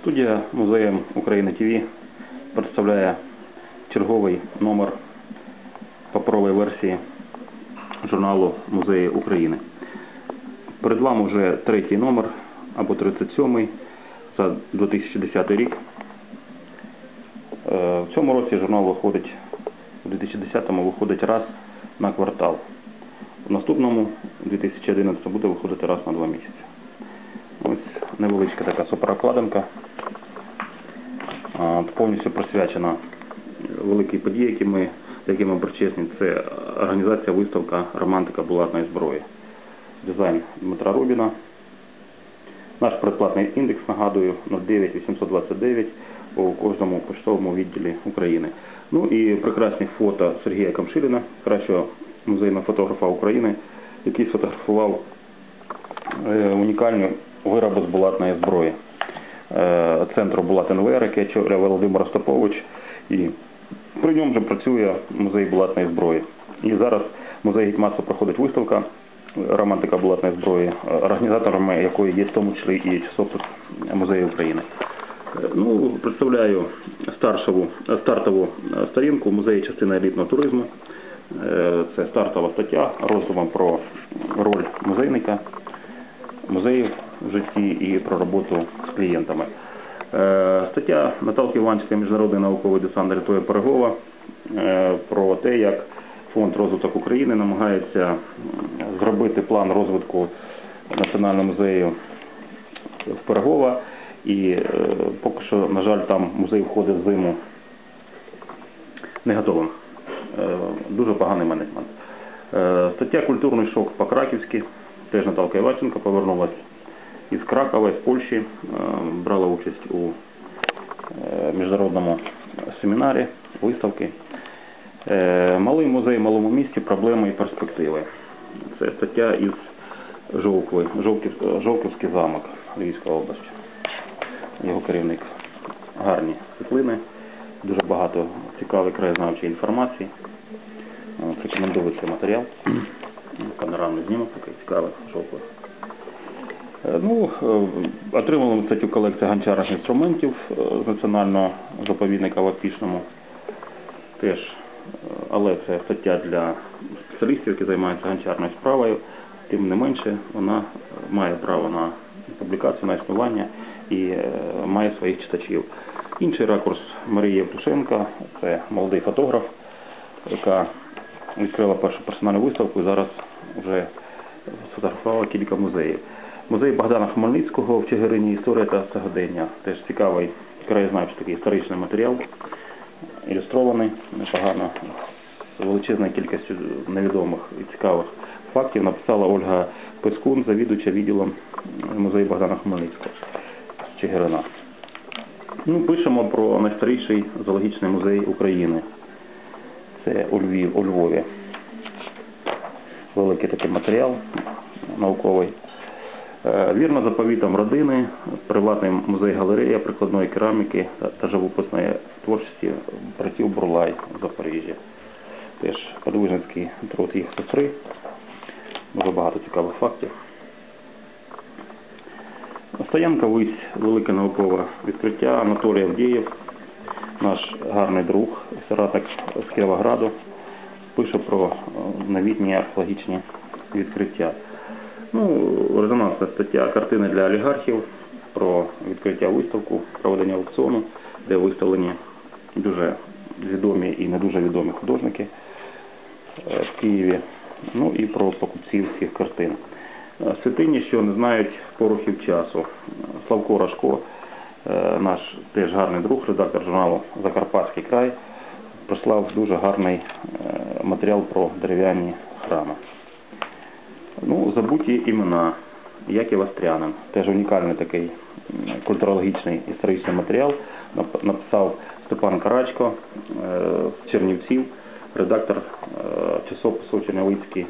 Студія Музеєм України ТВ представляє черговий номер паперової версії журналу Музеї України. Перед вами вже третій номер або 37-й за 2010 рік. Е, В цьому році журнал виходить, у 2010-му виходить раз на квартал. В наступному, у 2011 буде виходити раз на два місяці. Ось невеличка така суперокладинка. Повністю присвячена великій події, які ми, яких ми причесні. Це організація виставка Романтика булатної зброї. Дизайн Дмитра Рубіна. Наш предплатний індекс, нагадую, 09829 у кожному поштовому відділі України. Ну і прекрасні фото Сергія Камшиліна, кращого музейного фотографа України, який сфотографував е, унікальні вироби з булатної зброї. Е, Центру Булат НВР, який очолює Володимир Остапович, і при ньому вже працює музей булатної зброї. І зараз в музеї Гетьманства проходить виставка романтика булатної зброї, організаторами якої є в тому числі і часопис Музею України. Е, Ну, представляю старшову, стартову е, сторінку музею частини елітного туризму. Це стартова стаття роздумом про роль музейника, музеїв в житті і про роботу з клієнтами. Е, Стаття Наталки Іванської Міжнародний науковий десант рятує Перегова е, про те, як Фонд розвиток України намагається зробити план розвитку Національного музею в Пирогова. І е, поки що, на жаль, там музей входить в зиму не готовим. Дуже поганий менеджмент. Стаття Культурний шок по-краківськи. Теж Наталка Іваченко повернулася із Кракова, з Польщі, е, брала участь у е, міжнародному семінарі, виставки. Е, Малий музей в малому місті, проблеми і перспективи. Це стаття із Жовкви, Жовківський замок, Львівська область. Його керівник. Гарні світлини, дуже багато цікавої краєзнавчої інформації. Рекомендую цей матеріал. Панорамний знімок такий цікавий, Жовкви. Е, Ну, е, отримали ми статтю колекція гончарних інструментів е, з національного заповідника в Апішному. Теж, але це стаття для спеціалістів, які займаються гончарною справою. Тим не менше, вона має право на публікацію, на існування і має своїх читачів. Інший ракурс Марії Євтушенка – це молодий фотограф, яка відкрила першу персональну виставку і зараз вже сфотографувала кілька музеїв. Музей Богдана Хмельницького в Чигирині історія та сьогодення. Теж цікавий краєзнавчий такий історичний матеріал, ілюстрований непогано, з величезною кількістю невідомих і цікавих фактів написала Ольга Пескун, завідувача відділом музею Богдана Хмельницького з Чигирина. Ну, пишемо про найстаріший зоологічний музей України. Це у Львів, у Львові. Великий такий матеріал науковий. Е, Вірно заповітам родини, приватний музей-галерея прикладної кераміки та, живописної творчості братів Бурлай в Запоріжжі. Теж подвижницький труд їх сестри. Дуже багато цікавих фактів. Стоянка Вись, велике наукове відкриття. Анатолій Авдієв, наш гарний друг, соратник з Кіровограду, пише про е, новітні археологічні відкриття. Ну, резонансна стаття картини для олігархів про відкриття виставку, проведення аукціону, де виставлені дуже відомі і не дуже відомі художники е, в Києві. Ну і про покупців всіх картин. Е, Святині, що не знають порухів часу. Славко Рашко, е, наш теж гарний друг, редактор журналу Закарпатський край, прислав дуже гарний матеріал про дерев'яні храми. Ну, забуті імена. Яків Острянин. Теж унікальний такий культурологічний історичний матеріал. Написав Степан Карачко е, з Чернівців, редактор е, часопису Чернівецькі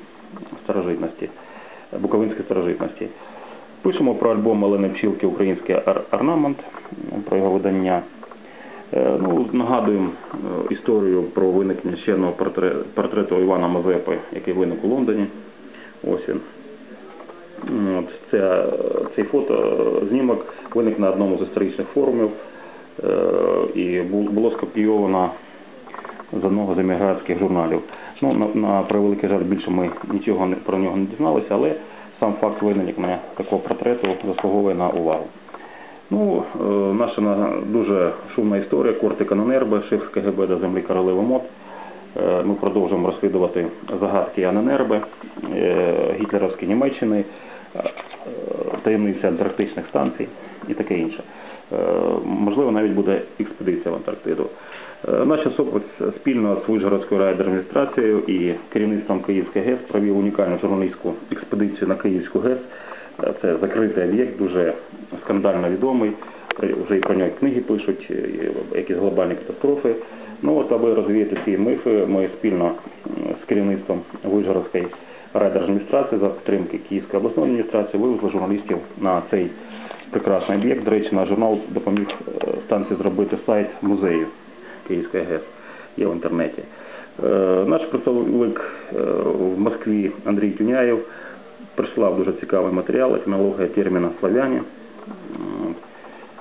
старожитності, Буковинські старожитності. Пишемо про альбом Олени Пчілки Український орнамент, про його видання. Е, Ну, нагадуємо історію про виникнення ще одного портрету Івана Мазепи, який виник у Лондоні. Ось він. От, це, цей фото, знімок виник на одному з історичних форумів е, і було скопійовано з одного з емігрантських журналів. Ну, на, на превеликий жаль, більше ми нічого не, про нього не дізналися, але сам факт виникнення такого портрету заслуговує на увагу. Ну, е, наша дуже шумна історія, Кортик Аненербе, шеф КГБ до землі королеви МОД. Е, Ми продовжуємо розслідувати загадки Аненербе, е, гітлерівської Німеччини, е, е, антарктичних станцій і таке інше. Можливо, навіть буде експедиція в Антарктиду. Наш особиць спільно з Вишгородською райдержадміністрацією і керівництвом Київської ГЕС провів унікальну журналістську експедицію на Київську ГЕС. Це закритий об'єкт, дуже скандально відомий. Е, Вже і про нього книги пишуть, е, якісь глобальні катастрофи. Ну от аби розвіяти ці мифи, ми спільно з керівництвом Вишгородської райдержадміністрації за підтримки Київської обласної адміністрації вивезли журналістів на цей прекрасний об'єкт. До речі, наш журнал допоміг е, станції зробити сайт музею Київської ГЕС. Є в інтернеті. Наш представник в Москві Андрій Тюняєв прислав дуже цікавий матеріал, етимологія терміна славяні.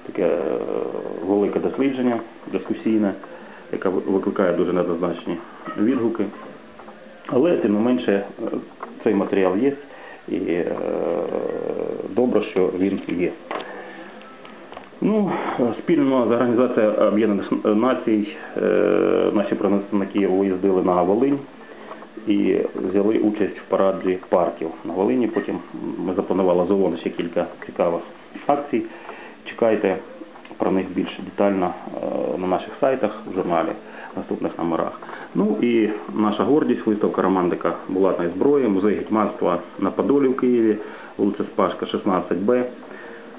Таке е, велике дослідження, дискусійне, яке викликає дуже неоднозначні відгуки. Але тим не менше е, цей матеріал є і е, добре, що він є. Ну, спільно з Організацією Об'єднаних Націй наші представники виїздили на Волинь і взяли участь в параді парків на Волині. Потім ми запланували з ще кілька цікавих акцій. Чекайте про них більш детально е, на наших сайтах, в журналі, в наступних номерах. Ну і наша гордість, виставка романтика булатної зброї, музей гетьманства на Подолі в Києві, вулиця Спашка, 16Б.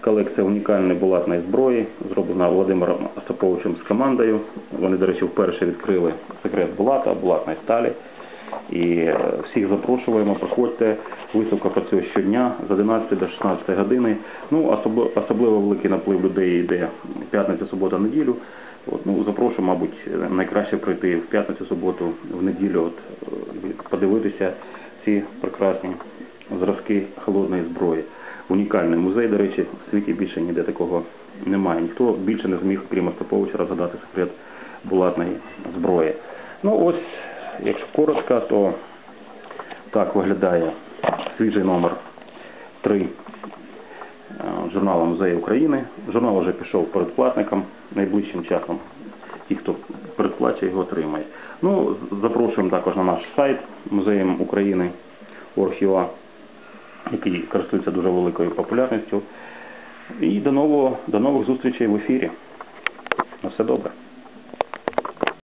Колекція унікальної булатної зброї, зроблена Володимиром Остаповичем з командою. Вони, до речі, вперше відкрили секрет булата, булатної сталі. І е, всіх запрошуємо, приходьте. Виставка працює щодня з 11 до 16 години. Ну, особливо, великий наплив людей йде п'ятницю, субота, неділю. От, ну, запрошую, мабуть, найкраще прийти в п'ятницю, суботу, в неділю, от, е, подивитися ці прекрасні зразки холодної зброї. Унікальний музей, до речі, в світі більше ніде такого немає. Ніхто більше не зміг, крім Остаповича, розгадати секрет булатної зброї. Ну ось, якщо коротко, то так виглядає свіжий номер 3 журналу Музею України. Журнал вже пішов передплатникам найближчим часом. Ті, хто передплачує, його отримає. Ну, запрошуємо також на наш сайт Музеєм України Орхіва, який користується дуже великою популярністю. І до нового, до нових зустрічей в ефірі. На все добре.